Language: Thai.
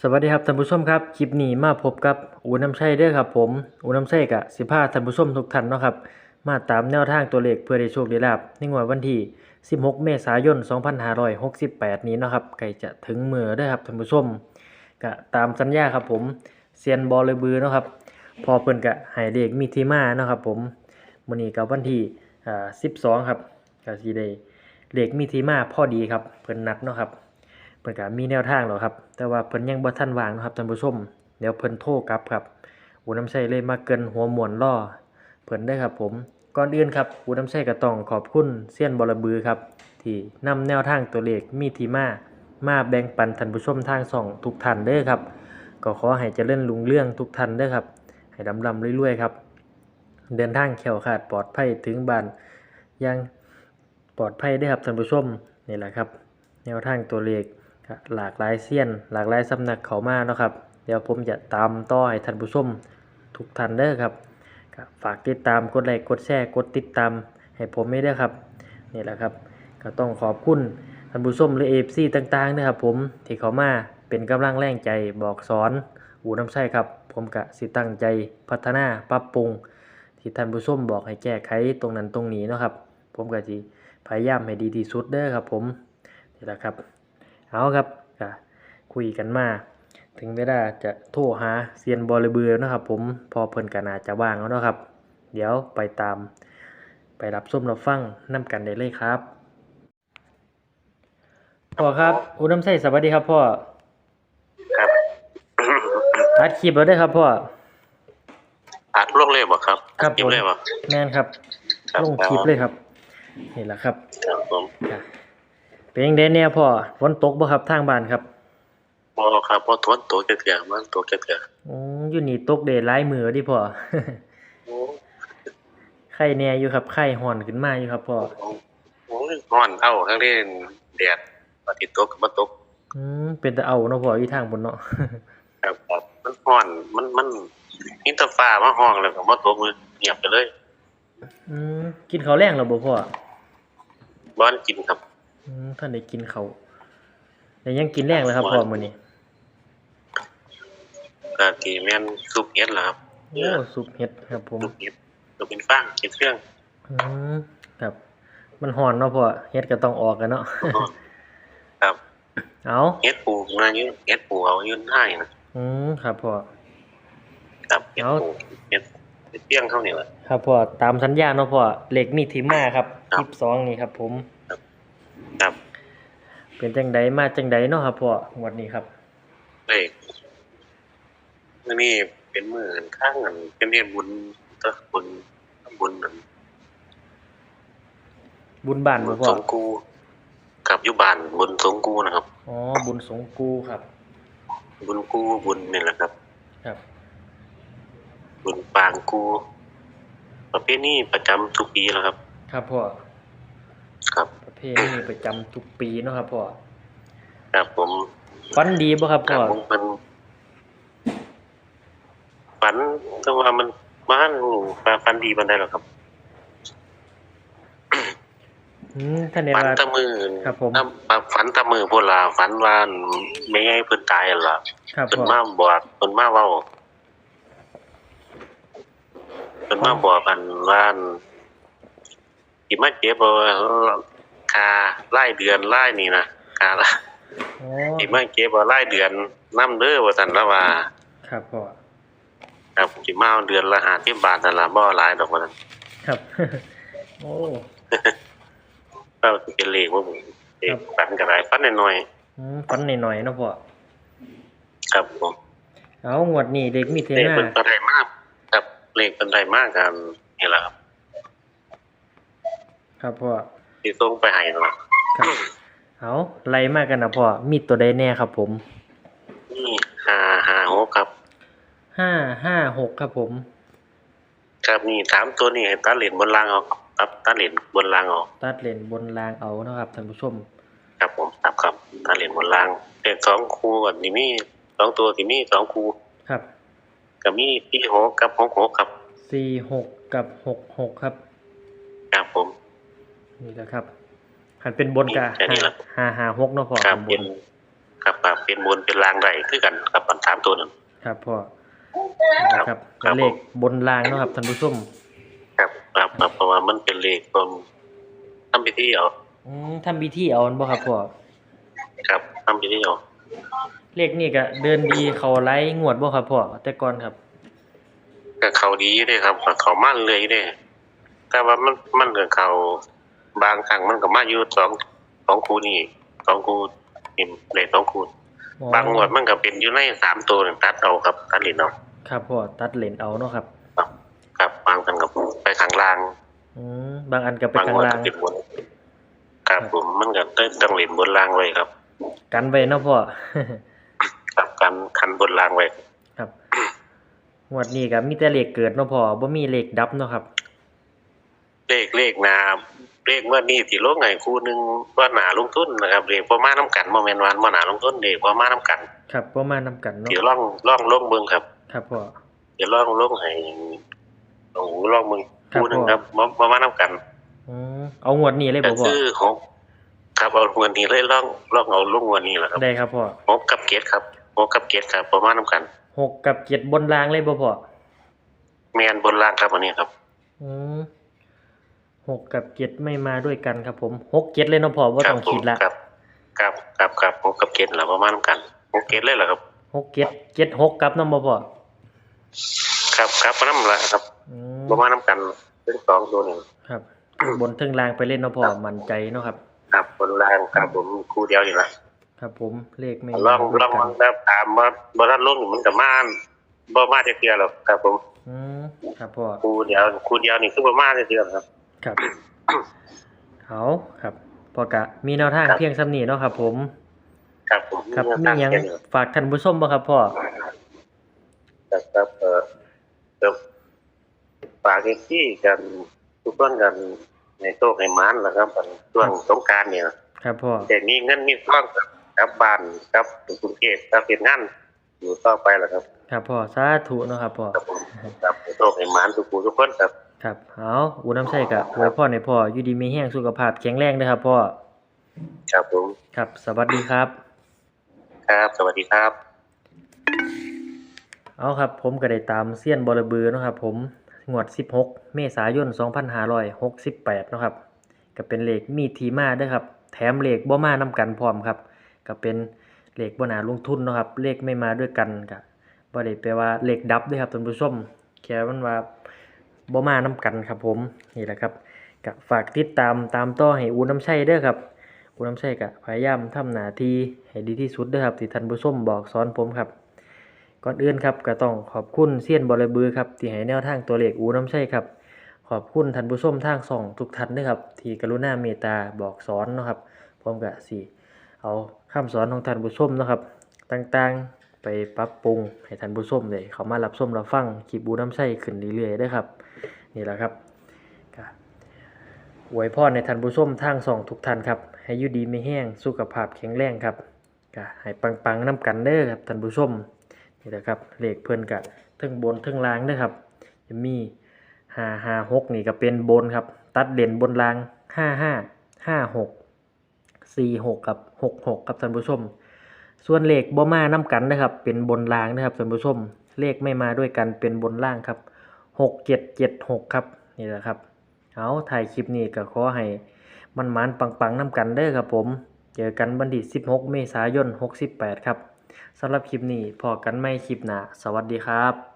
สวัสดีครับท่านผู้ชมครับคลิปนี้มาพบกับอูน้ำชัยเด้อครับผมอูน้ำชัยกะสิพาท่านผู้ชมทุกท่านเนาะครับมาตามแนวทางตัวเลขเพื่อได้โชคได้ลาบในงวดวันที่ 16 เมษายน 2568 นี้เนาะครับใกล้จะถึงมือเด้อครับท่านผู้ชมกะตามสัญญาครับผมเซียนบอลเลยบือเนาะครับพอเพิ่นกะให้เลขมีทีมาเนาะครับผมมื้อนี้ก็วันที่อ่า12 ครับก็สิได้เลขมีทีมาพอดีครับเพิ่นนัดเนาะครับ พิ่นก็มีแนวทางแล้วครับ แต่ว่าเพิ่นยังบ่ทันวางนะครับท่านผู้ชม เดี๋ยวเพิ่นโทรกลับครับอูน้ำใช้เลยมาเกินหัวหมวนล่อเพิ่นได้ครับผมก่อนอื่นครับอูน้ำใช้ก็ต้องขอบคุณเซียนบอระบือครับที่นำแนวทางตัวเลขมีทีมามาแบ่งปันท่านผู้ชมทางช่องทุกท่านเด้อครับ ก็ขอให้เจริญรุ่งเรื่องทุกท่านเด้อครับ ให้ดำลำรวยๆครับ เดินทางแขวขาดปลอดภัยถึงบ้านย่างปลอดภัยเด้ครับท่านผู้ชมนี่แหละครับ แนวทางตัวเลข หลากหลายเซียน หลากหลายสำนักเขามาเนาะครับ เดี๋ยวผมจะตามต่อให้ท่านผู้ชมทุกท่านเด้อครับ ฝากติดตามกดไลค์กดแชร์กดติดตามให้ผมไม่ได้ครับนี่แหละครับ ก็ต้องขอบคุณท่านผู้ชมและเอฟซีต่างๆนะครับผมที่เขามาเป็นกำลังแรงใจบอกสอนอูน้ำใช่ครับ ผมกะสิตั้งใจพัฒนาปรับปรุง ที่ท่านผู้ชมบอกให้แก้ไขตรงนั้นตรงนี้เนาะครับ ผมก็สิพยายามให้ดีที่สุดเด้อครับ ผมนี่แหละครับ เอาครับก็คุยกันมา ถึงเวลาจะโทรหาเซียนบอลเบือนะครับ ผมพอเพิ่นกันอาจจะว่างแล้วเนาะครับ เดี๋ยวไปตาม ไปรับส้มรับฟังน้ำกันได้เลยครับพ่อครับอุน้ำใส่สวัสดีครับพ่อครับอัดคลิปแล้วได้อครับพ่ออัดลงเลยบ่ครับครับคลิปผมเลยบ่แม่นครับครับลงคลิปเลยครับนี่แหละครับครับผมจ้ะ เป็นยังไงเนี่ยพ่อฝนตกบ่ครับทางบ้านครับบ่ครับบ่ทวนตัวเถื่อๆมันตัวเถื่ออืมอยู่นี่ตกเดดหลายมือดิพ่อๆโอ้ไข่แน่อยู่ครับไข่ห่อนขึ้นมาอยู่ครับพ่อโหร้อนเท่าทั้งที่แดดอาทิตย์ตกก็บ่ตกอืมเป็นแต่เอาเนาะพ่ออยู่ทางบนเนาะครับครับมันร้อนมันมันอินเตอร์ฟ้ามาห้องแล้วก็บ่ตกเลยเงียบไปเลยอืมกินข้าวแรงแล้วบ่พ่อบ่ทันกินครับอืม ท่านได้กินข้าวแต่ยังกินแรงเลยครับพ่อมื้อนี้ก็ที่แม่นซุปเห็ดล่ะครับโอ้ซุปเห็ดครับผมซุปเห็ดซุปเป็นฟางเห็ดเครื่องอืมครับ มันห่อนเนาะพ่อเห็ดก็ต้องออกกันเนาะครับเอาเห็ดปูมาอยู่เห็ดปูเอาอยู่ให้นะอืมครับพ่อครับเห็ดเอาปูเห็ดเห็ดเปี้ยงเท่านี้แหละครับพ่อตามสัญญาเนาะพ่อเหล็กมีที่มาครับครัคบลิปสองนี่ครับผม ครับเป็นจังใดมาจังใดเนาะครับพ่อหมดนี้ครับเอ้ยมื้อนี้เป็นมื้อข้างกันเป็นเฮ็ดบุญตะบุญบุญนั่นบุญบ้านบุบ่ญพ่อสงกูกับอยู่บ้านบุญสงกูนะครับ อ๋อบุญสงกูครับ บุญกูบุญนี่แหละครับ ครับ บุญปางกู ประเพณีประจำทุกปีแล้วครับ ครับพ่อ ครับประเพณีประจำทุกปีเนาะครับพ่อครับผมฟันดีบ่ครับครัพ่บอผมมันฝันแต่ว่ามันบ้านฝันดีปานใดหรอกครับอืมท่านเนฝันว่าแตะมือครับผม ถ้าฝันแตะมือพุ่นล่ะฝันว่าแม่ให้เพิ่นตายนั่นล่ะครับเพิ่นพ่อมาบอกเพิ่นมาเว้าเพิ่นมาบอกกันว่า สิมาเจ็บบ่ค่ารายเดือนรายนี่นะค่าละอ๋อสิมาเจ็บบ่รายเดือนนำเด้อว่าซั่นแล้วว่า ครับพ่อครับสิมาเอาเดือนละ50บาทนั่นล่ะบ่หลายดอกว่าซั่นครับโอ้ก็สิเป็นเลขบ่ผมเลขฝันก็ได้ฝันน้อยอืมฟันหน่อยๆเนาะพ่อๆครับผมเอางวดนี้เด็กมีเทเลขน่าเพิ่นก็ได้มากครับเลขเพิ่นได้มากกันนี่แหละครับ ครับพ่อที่ส่งไปให้นั่นล่ะครับเอาไล่มากันนะพ่อมีตัวใดแน่ครับ ผมนี่556ครับห้าห้าหกครับผม ครับนี่ถามตัวนี้ให้ตัดเหรียญบนรางเอาครับตัดเหรียญบนรางเอาตัดเลนบนรางเอาเนาะครับท่านผู้ชม ครับผมครับครับตัดเหรียญบนรางเลขสองคู่ก่อนนี่มีสองตัวที่มีสองคู่ครับก็มีที่หกกับหกหกครับสี่หกกับหกหกครับครับผม นี่แหละครับหันเป็นบนกะแค่นี้ห้าล่ะห้าห้าหกเนาะพ่อครับข้างบเป็นนครับครับเป็นบนเป็นรางได้คือกันครับอันสามตัวนั้น ครับพ่อครับครับครับ เลขบนรางเนาะครับท่านผู้ชมครับครับครับเพราะว่ามันเป็นเลขผมทำพิธีเอาอืมทำพิธีเอาอันบ่ครับพ่อครับทำพิธีเอาเลขนี่ก็เดินดีเขาไล่งวดบ่ครับพ่อแต่ก่อนครับ ก็เขาดีเด้ครับก็เขามั่นเลยเด้แต่ว่ามันมันกับเขา บางครั้งมันก็มาอยู่สองสองคูนี่สองคูนี่เลขสองคูอ๋อบางงวดมันก็เป็นอยู่ในสามตัวนี่ตัดเอาครับตัดเหรียญเอาครับพ่อตัดเลนเอาเนาะครับ ครับบางครั้งก็ไปข้างล่างอืมบางอันก็ไปบางข้างงวดล่าก็งเป็นบนครับผมมันก็ได้ต้องเหรียญบนล่างไว้ครับ กันไว้เนาะพ่อครับการคันบนล่างไว้ครับงวดนี้ก็มีแต่เลขเกิดเนาะพ่อบ่มีเลขดับเนาะครับ เลขเลขนา เลขเมื่อนี้ที่ลงไงคู่หนึงว่าหนาลงทุนนะครับเลขประมาณน้ำกันโมเมนต์วันว่าหนาลงทุนเลขประมาณน้ำกัน ครับบ่มานํกันเนาะเดี๋ยวล่องล่องลงเบิ่งครับ ครับพ่อเดี๋ยวล่องลงให้โอ้โหล่องเบิ่งครับคู่หนึงครับบ่ประมาณน้ำกันอืมเอางวดนี้เลยก็บ่พ่อคือหกครับเอางวดนี้เลยล่องล่องเอาลงงวดนี้แหละครับได้ครับพ่อหกกับเกตครับหกกับเกตครับประมาณน้ำกันหกกับเจ็ดบนรางเลยบ่พ่อแมนบนล่างครับวันนี้ครับ อืม หกกับเจ็ดไม่มาด้วยกันครับผมหกเจ็ดเลยเนาะพ่อบ่ครัต้องผคิมดละครับครับครับครับหกกับเกตแหละประมาณน้ำกันหกเกตเลยเหรอครับหกเจ็ดเจ็ดหกกับเนาะบ่พ่อครับครับประมาณนั้นแหละครับอืมประมาณน้ำกันเป็นสองตัวหนึ่งครับ บนเทิงรางไปเล่นเนาะพ่อมั่นใจเนาะครับ ครับบนล่างครับผมคู่เดียวนี่แหละครับผมเลขไม่ลองมาด้วยลองกันแบบถามว่าบ่ทันลงนี่มันก็มาบ่มาจักเทื่อหรอกครับผมอืมครับพ่อคู่เดียวคู่เดียวนี่คือบ่มาจักเทื่อครับ ครับเอาครับพอกะมีแนวทางครับเพียงซ้ำนี้เนาะครับ ผม ครับผมครับแนวมีทางหยังแค่นี้ฝากท่านผู้ชมบ่ครับพ่อครับครับเอ่อครับฝากที่กันทุกคนกันในโต๊ะให้หมานล่ะครับวันช่วงสงกรานต์เนี่ยครับพ่อแต่มีเงินมีทองกลับบ้านครับกรุงเทพครับเฮ็ดงานอยู่ต่อไปล่ะครับ ครับพ่อสาธุเนาะครับพ่อครับผมครับในโต๊ะให้หมานทุกผู้ทุกคนครับ ครับเอาอูน้ำใช่กะอวยพรให้พ่ออยู่ดีมีแห้งสุขภาพแข็งแรงเด้อครับพ่อ ครับผม ครับ สวัสดีครับ ครับ สวัสดีครับ เอาครับ ผมก็ได้ตามเซียนบอระบือเนาะครับผม งวด 16 เมษายน 2568เนาะครับ ก็เป็นเลขมีทีมาเด้อครับ แถมเลขบ่มานํกันพร้อมครับ ก็เป็นเลขบ่น่าลงทุนเนาะครับ เลขไม่มาด้วยกันก็บ่ได้แปลว่าเลขดับเด้อครับท่านผู้ชมแค่มันว่า บ่มานํกันครับผมนี่แหละครับก็ฝากติดตามตามต่อให้อูน้ำชัยเด้อครับอูน้ำชัยก็พยายามทำหน้าที่ให้ดีที่สุดเด้อครับที่ท่านผู้ชมบอกสอนผมครับ ก่อนอื่นครับก็ต้องขอบคุณเซียนบอลบือครับที่ให้แนวทางตัวเลขอูน้ำใช่ครับ ขอบคุณท่านผู้ชมทางส่องทุกท่านด้วยครับที่กรุณาเมตตาบอกสอนนะครับผมก็สิเอาคำสอนของท่านผู้ชมนะครับ ต่างๆ ไปปรับปรุงให้ท่านผู้ชมได้เขามารับชมรับฟังคลิปอูน้ำใช่ขึ้นเรื่อยๆได้ครับนี่แหละครับอวยพรในท่านผู้ชมทางสองทุกท่านครับให้อยู่ดีไม่แห้งสุขภาพแข็งแรงครับก็ให้ปังๆน้ำกันเด้อครับท่านผู้ชมนี่แหละครับเลขเพิ่นกะเทั้งบนทั้งล่างเด้อครับ จะมีห้าห้าหกนี่ก็เป็นบนครับ ตัดเด่นบนล่างห้าห้าห้าหกสี่หกกับหกหกครับท่านผู้ชม ส่วนเลขบ่มาน้กันนะครับ เป็นบนล่างนะครับท่านผู้ชมเลขไม่มาด้วยกันเป็นบนล่างครับหกเจ็ดเจ็ดหกครับนี่แหละครับเอาถ่ายคลิปนี้ก็ขอให้มันมันปังๆน้กันเด้อครับผมเจอกันบันที่16 เมษายน 68 ครับสำหรับคลิปนี้พอกันไม่คลิปหนาสวัสดีครับ